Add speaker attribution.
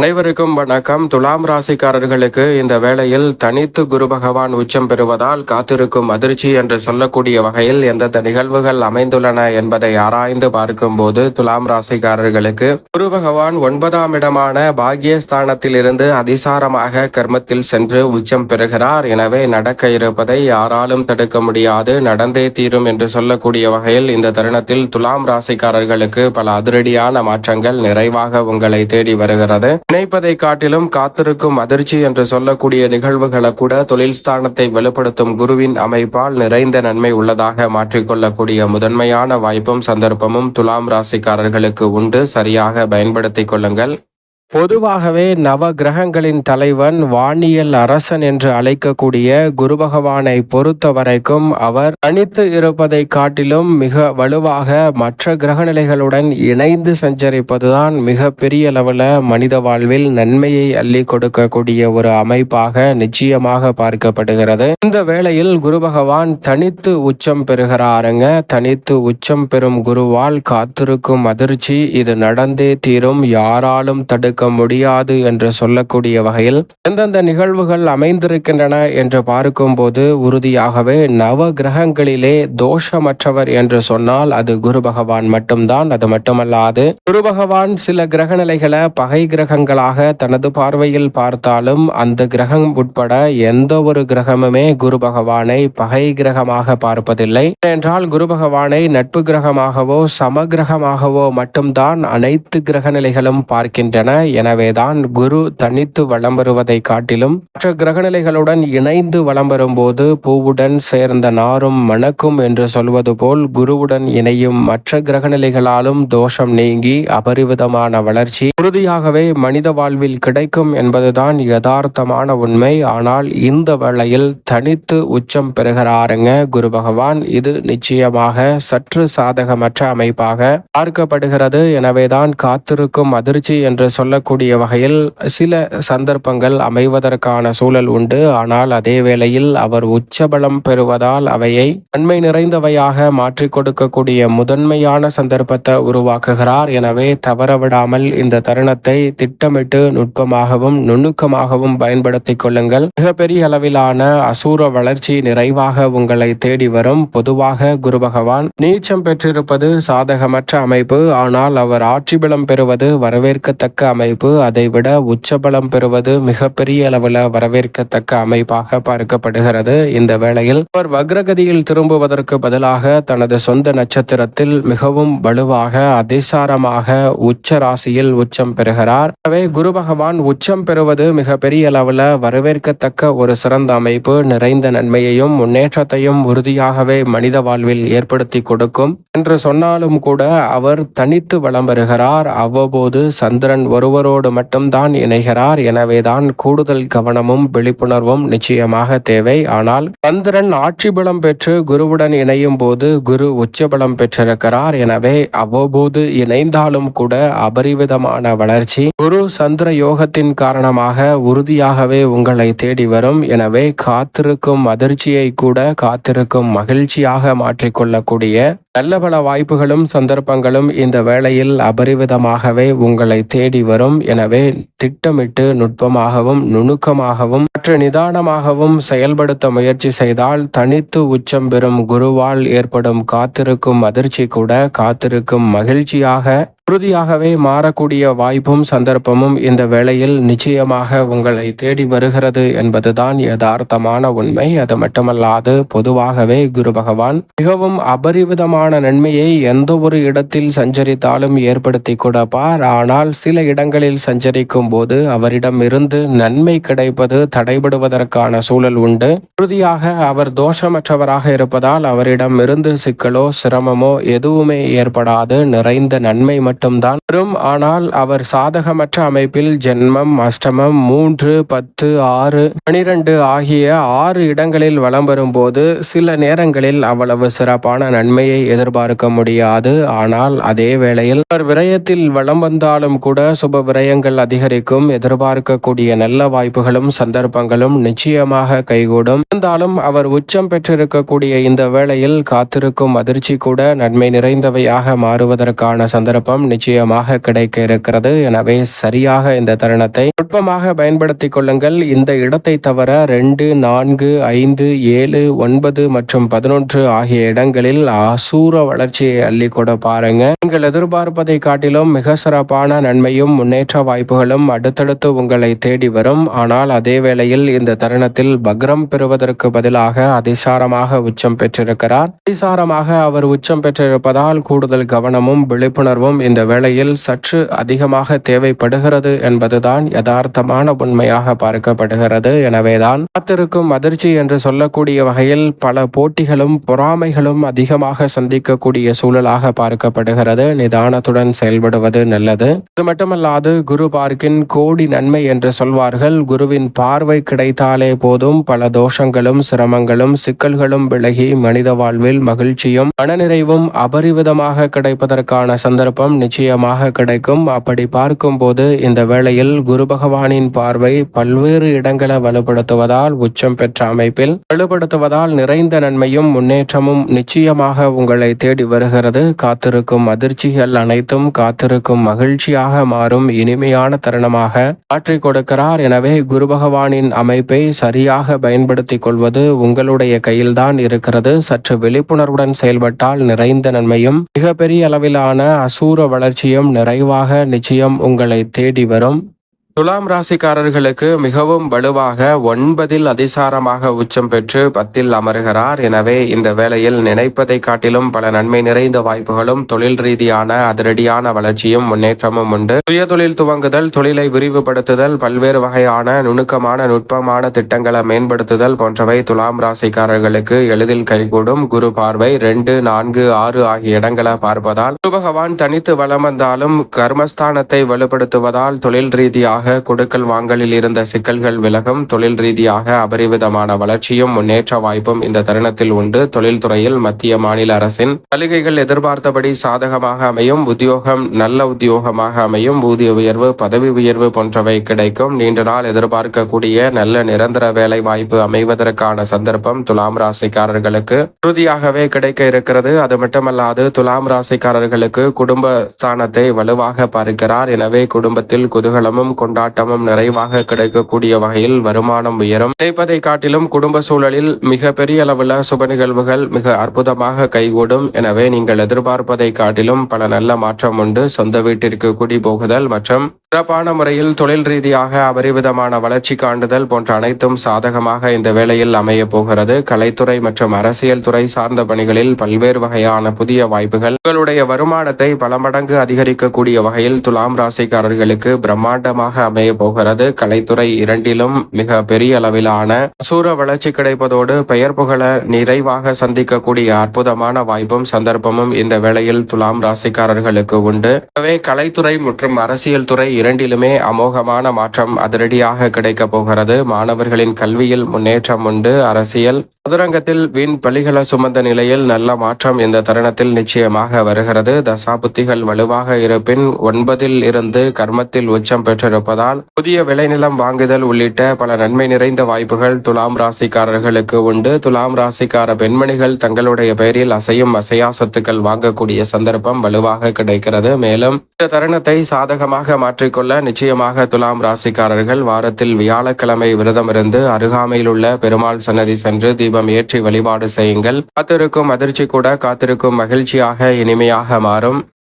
Speaker 1: அனைவருக்கும் வணக்கம். துலாம் ராசிக்காரர்களுக்கு இந்த வேளையில் தனித்து குரு பகவான் உச்சம் பெறுவதால் காத்திருக்கும் அதிர்ச்சி என்று சொல்லக்கூடிய வகையில் எந்தெந்த நிகழ்வுகள் அமைந்துள்ளன என்பதை ஆராய்ந்து பார்க்கும்போது துலாம் ராசிக்காரர்களுக்கு குரு பகவான் ஒன்பதாம் இடமான பாகியஸ்தானத்தில் இருந்து அதிசாரமாக கர்மத்தில் சென்று உச்சம் பெறுகிறார். எனவே நடக்க இருப்பதை யாராலும் தடுக்க முடியாது. நடந்தே தீரும் என்று சொல்லக்கூடிய வகையில் இந்த தருணத்தில் துலாம் ராசிக்காரர்களுக்கு பல அதிரடியான மாற்றங்கள் நிறைவாக உங்களை தேடி வருகிறது. நினைப்பதை காட்டிலும் காத்திருக்கும் அதிர்ச்சி என்று சொல்லக்கூடிய நிகழ்வுகளை கூட தொழில் ஸ்தானத்தை வெளிப்படுத்தும் குருவின் அமைப்பால் நிறைந்த நன்மை உள்ளதாக மாற்றிக்கொள்ளக்கூடிய முதன்மையான வாய்ப்பும் சந்தர்ப்பமும் துலாம் ராசிக்காரர்களுக்கு உண்டு. சரியாக பயன்படுத்திக் கொள்ளுங்கள். பொதுவாகவே நவ கிரகங்களின் தலைவன் வானியல் அரசன் என்று அழைக்கக்கூடிய குரு பகவானை பொறுத்த வரைக்கும் அவர் தனித்து இருப்பதை காட்டிலும் மிக வலுவாக மற்ற கிரகநிலைகளுடன் இணைந்து சஞ்சரிப்பதுதான் மிக பெரிய அளவில் மனித வாழ்வில் நன்மையை அள்ளி கொடுக்கக்கூடிய ஒரு அமைப்பாக நிச்சயமாக பார்க்கப்படுகிறது. இந்த வேளையில் குரு பகவான் தனித்து உச்சம் பெறுகிறாருங்க. தனித்து உச்சம் பெறும் குருவால் காத்திருக்கும் அதிர்ச்சி இது நடந்தே தீரும். யாராலும் தடுக்க இருக்க முடியாது என்று சொல்லக்கூடிய வகையில் எந்தெந்த நிகழ்வுகள் அமைந்திருக்கின்றன என்று பார்க்கும்போது உறுதியாகவே நவ கிரகங்களிலே தோஷமற்றவர் என்று சொன்னால் அது குரு பகவான் மட்டும்தான். அது மட்டுமல்லாது குரு பகவான் சில கிரக நிலைகளை பகை கிரகங்களாக தனது பார்வையில் பார்த்தாலும் அந்த கிரகம் உட்பட எந்த ஒரு கிரகமுமே குரு பகவானை பகை கிரகமாக பார்ப்பதில்லை. என்றால் குரு பகவானை நட்பு கிரகமாகவோ சமகிரகமாகவோ மட்டும்தான் அனைத்து கிரக நிலைகளும் பார்க்கின்றன. எனவேதான் குரு தனித்து வளம் வருவதை காட்டிலும் மற்ற கிரகநிலைகளுடன் இணைந்து வளம் வரும்போது பூவுடன் சேர்ந்த நாரும் மணக்கும் என்று சொல்வது போல் குருவுடன் இணையும் மற்ற கிரகநிலைகளாலும் தோஷம் நீங்கி அபரிவிதமான வளர்ச்சி உறுதியாகவே மனித வாழ்வில் கிடைக்கும் என்பதுதான் யதார்த்தமான உண்மை. ஆனால் இந்த வேளையில் தனித்து உச்சம் பெறுகிறாருங்க குரு பகவான். இது நிச்சயமாக சற்று சாதகமற்ற அமைப்பாக பார்க்கப்படுகிறது. எனவேதான் காத்திருக்கும் அதிர்ச்சி என்று சொல்ல சொல்லக்கூடிய வகையில் சில சந்தர்ப்பங்கள் அமைவதற்கான சூழல் உண்டு. ஆனால் அதே வேளையில் அவர் உச்சபலம் பெறுவதால் அவையை நன்மை நிறைந்தவையாக மாற்றிக் கொடுக்கக்கூடிய முதன்மையான சந்தர்ப்பத்தை உருவாக்குகிறார். எனவே தவறவிடாமல் இந்த தருணத்தை திட்டமிட்டு நுட்பமாகவும் நுணுக்கமாகவும் பயன்படுத்திக் கொள்ளுங்கள். மிகப்பெரிய அளவிலான அசூர வளர்ச்சி நிறைவாக உங்களை தேடி வரும். பொதுவாக குரு பகவான் நீச்சம் பெற்றிருப்பது சாதகமற்ற அமைப்பு. ஆனால் அவர் ஆட்சி பலம் பெறுவது வரவேற்கத்தக்க அமைப்பு அமைப்பு அதைவிட உச்சபலம் பெறுவது மிகப்பெரிய அளவில் வரவேற்கத்தக்க அமைப்பாக பார்க்கப்படுகிறது. இந்த வேளையில் அவர் வக்ரகதியில் திரும்புவதற்கு பதிலாக தனது சொந்த நட்சத்திரத்தில் மிகவும் வலுவாக அதிசாரமாக உச்ச ராசியில் உச்சம் பெறுகிறார். எனவே குரு பகவான் உச்சம் பெறுவது மிகப்பெரிய அளவில் வரவேற்கத்தக்க ஒரு சிறந்த அமைப்பு. நிறைந்த நன்மையையும் முன்னேற்றத்தையும் உறுதியாகவே மனித வாழ்வில் ஏற்படுத்தி கொடுக்கும். என்று சொன்னாலும் கூட அவர் தனித்து வளம் பெறுகிறார் அவ்வப்போது சந்திரன் ஒருவர் ஒருவரோடு மட்டும்தான் இணைகிறார். எனவேதான் கூடுதல் கவனமும் விழிப்புணர்வும் நிச்சயமாக தேவை. ஆனால் சந்திரன் ஆட்சி பலம் பெற்று குருவுடன் இணையும் போது குரு உச்சபலம் பெற்றிருக்கிறார். எனவே அவ்வப்போது இணைந்தாலும் கூட அபரிவிதமான வளர்ச்சி குரு சந்திர யோகத்தின் காரணமாக உறுதியாகவே உங்களை தேடி வரும். எனவே காத்திருக்கும் அதிர்ச்சியை கூட காத்திருக்கும் மகிழ்ச்சியாக மாற்றிக்கொள்ளக்கூடிய நல்ல பல வாய்ப்புகளும் சந்தர்ப்பங்களும் இந்த வேளையில் அபரிவிதமாகவே உங்களை தேடி வரும். எனவே திட்டமிட்டு நுட்பமாகவும் நுணுக்கமாகவும் மற்ற நிதானமாகவும் செயல்படுத்த முயற்சி செய்தால் தனித்து உச்சம் பெறும் குருவால் ஏற்படும் காத்திருக்கும் அதிர்ச்சி கூட காத்திருக்கும் மகிழ்ச்சியாக உறுதியாகவே மாறக்கூடிய வாய்ப்பும் சந்தர்ப்பமும் இந்த வேளையில் நிச்சயமாக உங்களை தேடி வருகிறது என்பதுதான் யதார்த்தமான உண்மை. அது மட்டுமல்லாது பொதுவாகவே குரு பகவான் மிகவும் அபரிவிதமான நன்மையை எந்த ஒரு இடத்தில் சஞ்சரித்தாலும் ஏற்படுத்தி கொடுப்பார் ஆனால் சில இடங்களில் சஞ்சரிக்கும் போது அவரிடம் இருந்து நன்மை கிடைப்பது தடைபடுவதற்கான சூழல் உண்டு. உறுதியாக அவர் தோஷமற்றவராக இருப்பதால் அவரிடம் இருந்து சிக்கலோ சிரமமோ எதுவுமே ஏற்படாது. நிறைந்த நன்மை மட்டும்தான் வரும். ஆனால் அவர் சாதகமற்ற அமைப்பில் ஜென்மம் அஷ்டமம் மூன்று பத்து ஆறு பனிரெண்டு ஆகிய ஆறு இடங்களில் வலம் வரும்போது சில நேரங்களில் அவ்வளவு சிறப்பான நன்மையை எதிர்பார்க்க முடியாது. ஆனால் அதே வேளையில் அவர் விரயத்தில் வளம் வந்தாலும் கூட சுப விரயங்கள் அதிகரிக்கும். எதிர்பார்க்கக்கூடிய நல்ல வாய்ப்புகளும் சந்தர்ப்பங்களும் நிச்சயமாக கைகூடும். இருந்தாலும் அவர் உச்சம் பெற்றிருக்கக்கூடிய இந்த வேளையில் காத்திருக்கும் அதிர்ச்சி கூட நன்மை நிறைந்தவையாக மாறுவதற்கான சந்தர்ப்பம் நிச்சயமாக கிடைக்க இருக்கிறது. எனவே சரியாக இந்த தருணத்தை நுட்பமாக பயன்படுத்திக் கொள்ளுங்கள். இந்த இடத்தை தவிர ரெண்டு நான்கு ஐந்து ஏழு ஒன்பது மற்றும் பதினொன்று ஆகிய இடங்களில் அசூர வளர்ச்சியை அள்ளி கூட பாருங்க. நீங்கள் எதிர்பார்ப்பதை காட்டிலும் மிக சிறப்பான நன்மையும் முன்னேற்ற வாய்ப்புகளும் அடுத்தடுத்து உங்களை தேடி வரும். ஆனால் அதே வேளையில் இந்த தருணத்தில் பக்ரம் பெறுவதற்கு பதிலாக அதிசாரமாக உச்சம் பெற்றிருக்கிறார். அதிசாரமாக அவர் உச்சம் பெற்றிருப்பதால் கூடுதல் கவனமும் விழிப்புணர்வும் இந்த வேளையில் சற்று அதிகமாக தேவைப்படுகிறது என்பதுதான் யதார்த்தமான உண்மையாக பார்க்கப்படுகிறது. எனவேதான் காத்திருக்கும் அதிர்ச்சி என்று சொல்லக்கூடிய வகையில் பல போட்டிகளும் பொறாமைகளும் அதிகமாக சந்திக்கக்கூடிய சூழலாக பார்க்கப்படுகிறது. நிதானத்துடன் செயல்படுவது நல்லது. இது மட்டுமல்லாது குரு பார்க்கின் கோடி நன்மை என்று சொல்வார்கள். குருவின் பார்வை கிடைத்தாலே போதும். பல தோஷங்களும் சிரமங்களும் சிக்கல்களும் விலகி மனித வாழ்வில் மகிழ்ச்சியும் மனநிறைவும் அபரிவிதமாக கிடைப்பதற்கான சந்தர்ப்பம் நிச்சயமாக கிடைக்கும். அப்படி பார்க்கும்போது இந்த வேளையில் குரு பகவானின் பார்வை பல்வேறு இடங்களை வலுப்படுத்துவதால் உச்சம் பெற்ற அமைப்பில் வலுப்படுத்துவதால் நிறைந்த நன்மையும் முன்னேற்றமும் நிச்சயமாக உங்களை தேடி வருகிறது. காத்திருக்கும் அதிர்ச்சிகள் அனைத்தும் காத்திருக்கும் மகிழ்ச்சியாக மாறும். இனிமையான தருணமாக மாற்றிக் கொடுக்கிறார். எனவே குரு பகவானின் அமைப்பை சரியாக பயன்படுத்திக் கொள்வது உங்களுடைய கையில்தான் இருக்கிறது. சற்று விழிப்புணர்வுடன் செயல்பட்டால் நிறைந்த நன்மையும் மிகப்பெரிய அளவிலான அசூர வளர்ச்சியும் நிறைவாக நிச்சயம் உங்களை தேடி வரும். துலாம் ராசிக்காரர்களுக்கு மிகவும் வலுவாக ஒன்பதில் அதிசாரமாக உச்சம் பெற்று பத்தில் அமர்கிறார். எனவே இந்த வேளையில் நினைப்பதை காட்டிலும் பல நன்மை நிறைந்த வாய்ப்புகளும் தொழில் ரீதியான அதிரடியான வளர்ச்சியும் முன்னேற்றமும் உண்டு. சுய தொழில் துவங்குதல் தொழிலை விரிவுபடுத்துதல் பல்வேறு வகையான நுணுக்கமான நுட்பமான திட்டங்களை மேம்படுத்துதல் போன்றவை துலாம் ராசிக்காரர்களுக்கு எளிதில் கைகூடும். குரு பார்வை ரெண்டு நான்கு ஆறு ஆகிய இடங்களை பார்ப்பதால் குரு பகவான் தனித்து வலம் வந்தாலும் கர்மஸ்தானத்தை வலுப்படுத்துவதால் தொழில் ரீதியாக கொடுக்கல் வாங்கலில் இருந்த சிக்கல்கள் விலகும். தொழில் ரீதியாக அபரிவிதமான வளர்ச்சியும் முன்னேற்ற வாய்ப்பும் இந்த தருணத்தில் உண்டு. தொழில்துறையில் மத்திய மாநில அரசின் சலுகைகள் எதிர்பார்த்தபடி சாதகமாக அமையும். உத்தியோகம் நல்ல உத்தியோகமாக அமையும். ஊதிய உயர்வு பதவி உயர்வு போன்றவை கிடைக்கும். நீண்ட நாள் எதிர்பார்க்கக்கூடிய நல்ல நிரந்தர வேலை வாய்ப்பு அமைவதற்கான சந்தர்ப்பம் துலாம் ராசிக்காரர்களுக்கு உறுதியாகவே கிடைக்க இருக்கிறது. அது மட்டுமல்லாது துலாம் ராசிக்காரர்களுக்கு குடும்ப ஸ்தானத்தை வலுவாக பார்க்கிறார். எனவே குடும்பத்தில் குதூகலமும் கொண்டாட்டமும் நிறைவாக கிடைக்கக்கூடிய வகையில் வருமானம் உயரும். நினைப்பதை காட்டிலும் குடும்ப சூழலில் மிக பெரிய அளவுல சுப நிகழ்வுகள் மிக அற்புதமாக கைகூடும். எனவே நீங்கள் எதிர்பார்ப்பதை காட்டிலும் பல நல்ல மாற்றம் உண்டு. சொந்த வீட்டிற்கு குடி போகுதல் மற்றும் சிறப்பான முறையில் தொழில் ரீதியாக அபரிவிதமான வளர்ச்சி காண்டுதல் போன்ற அனைத்தும் சாதகமாக இந்த வேளையில் அமைய போகிறது. கலைத்துறை மற்றும் அரசியல் துறை சார்ந்த பணிகளில் பல்வேறு வகையான புதிய வாய்ப்புகள். உங்களுடைய வருமானத்தை பல மடங்கு அதிகரிக்கக்கூடிய வகையில் துலாம் ராசிக்காரர்களுக்கு பிரம்மாண்டமாக அமைய போகிறது. கலைத்துறை இரண்டிலும் மிக பெரிய அளவிலான சூர வளர்ச்சி கிடைப்பதோடு பெயர் புகழ நிறைவாக சந்திக்கக்கூடிய அற்புதமான வாய்ப்பும் சந்தர்ப்பமும் இந்த வேளையில் துலாம் ராசிக்காரர்களுக்கு உண்டு. எனவே கலைத்துறை மற்றும் அரசியல் துறை இரண்டிலுமே அமோகமான மாற்றம் அதிரடியாக கிடைக்க போகிறது. மாணவர்களின் கல்வியில் முன்னேற்றம் உண்டு. அரசியல் சதுரங்கத்தில் வீண் பலிகளை சுமந்த நிலையில் நல்ல மாற்றம் இந்த தருணத்தில் நிச்சயமாக வருகிறது. தசாபுத்திகள் வலுவாக இருப்பின் ஒன்பதில் இருந்து கர்மத்தில் உச்சம் பெற்றிருப்பதால் புதிய விளைநிலம் வாங்குதல் உள்ளிட்ட பல நன்மை நிறைந்த வாய்ப்புகள் துலாம் ராசிக்காரர்களுக்கு உண்டு. துலாம் ராசிக்கார பெண்மணிகள் தங்களுடைய பெயரில் அசையும் அசையா சொத்துக்கள் வாங்கக்கூடிய சந்தர்ப்பம் வலுவாக கிடைக்கிறது. மேலும் இந்த தருணத்தை சாதகமாக மாற்றிக்கொள்ள நிச்சயமாக துலாம் ராசிக்காரர்கள் வாரத்தில் வியாழக்கிழமை விரதமிருந்து அருகாமையில் உள்ள பெருமாள் சன்னதி சென்று தீபம் ஏற்றி வழிபாடு செய்யுங்கள். காத்திருக்கும் அதிர்ச்சி கூட காத்திருக்கும் மகிழ்ச்சியாக இனிமையாக மாறும்.